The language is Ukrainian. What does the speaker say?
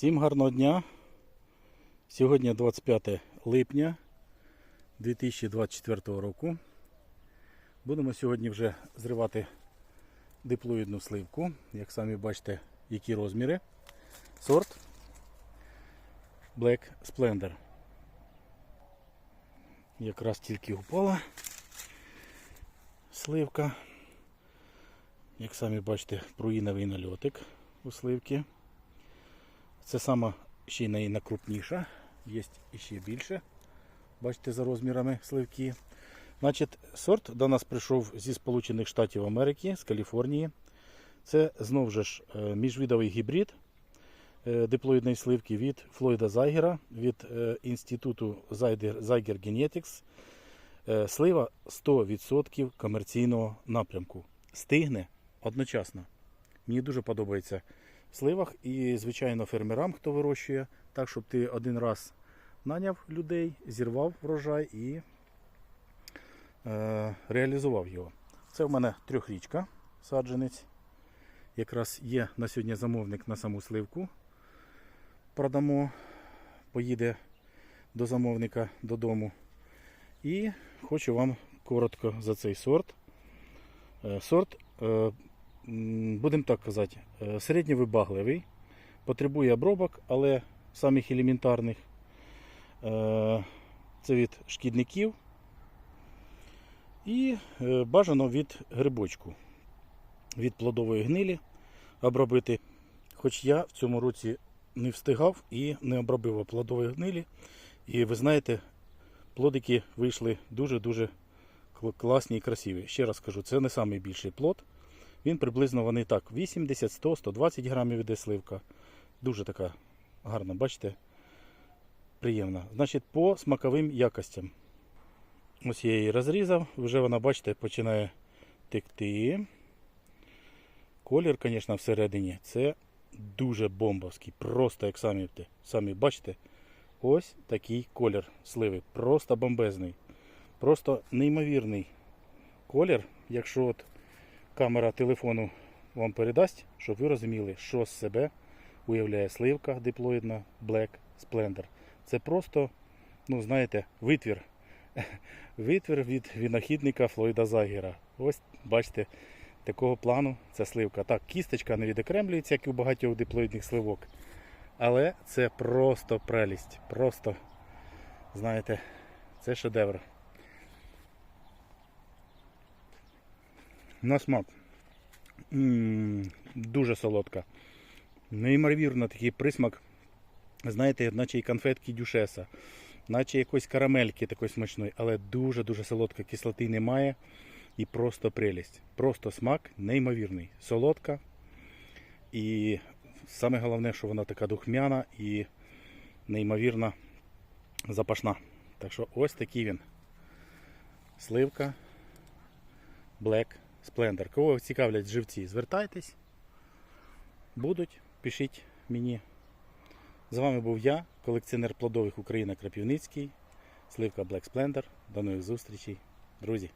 Всім гарного дня. Сьогодні 25 липня 2024 року. Будемо сьогодні вже зривати диплоїдну сливку. Як самі бачите, які розміри. Сорт Black Splendor. Якраз тільки упала сливка. Як самі бачите, пруїновий нальотик у сливки. Це сама ще й най- найкрупніша, є ще більше. Бачите за розмірами сливки. Значить, сорт до нас прийшов зі Сполучених Штатів Америки, з Каліфорнії. Це знову ж е, міжвідовий гібрид е, диплоїдної сливки від Флойда Зайгера, від е, інституту Zайгер Genetics. Слива 100% комерційного напрямку. Стигне одночасно. Мені дуже подобається сливах і, звичайно, фермерам, хто вирощує, так, щоб ти один раз наняв людей, зірвав врожай і е, реалізував його. Це в мене трьохрічка саджанець. Якраз є на сьогодні замовник на саму сливку. Продамо, поїде до замовника додому. І хочу вам коротко за цей сорт. Е, Сорт, е, будемо так казати, е, середньовибагливий, потребує обробок, але самих елементарних. Е, Це від шкідників і е, бажано від грибочку, від плодової гнилі обробити. Хоч я в цьому році не встигав і не обробив плодової гнилі. І ви знаєте, плодики вийшли дуже-дуже класні і красиві. Ще раз кажу, це не найбільший плод. Він приблизно вони так 80, 100, 120 грамів іде сливка. Дуже така гарна, бачите? Приємна. Значить, по смаковим якостям. Ось я її розрізав, вже вона, бачите, починає текти. Колір, звісно, всередині це дуже бомбовський. Просто як самі, самі бачите, ось такий колір сливи. Просто бомбезний. Просто неймовірний колір. Якщо от камера телефону вам передасть, щоб ви розуміли, що з себе уявляє сливка диплоїдна Black Splendor. Це просто, ну знаєте, витвір. Витвір від винахідника Флойда Загера. Ось, бачите, такого плану ця сливка. Так, кісточка не відокремлюється, як і у багатьох диплоїдних сливок. Але це просто прелість. Просто, знаєте, це шедевр. На смак. м дуже солодка. Неймовірно такий присмак. Знаєте, наче і конфетки дюшеса, наче якоїсь карамельки такої смачної, але дуже-дуже солодка, кислоти немає. І просто прелість. Просто смак неймовірний. Солодка. І саме головне, що вона така духмяна і неймовірно запашна. Так що ось такий він. Сливка Black Splendor. Кого цікавлять живці, звертайтесь. Будуть, пишіть мені. З вами був я, колекціонер плодових Україна Крапівницький, Сливка Black Splendor. До нових зустрічей, друзі.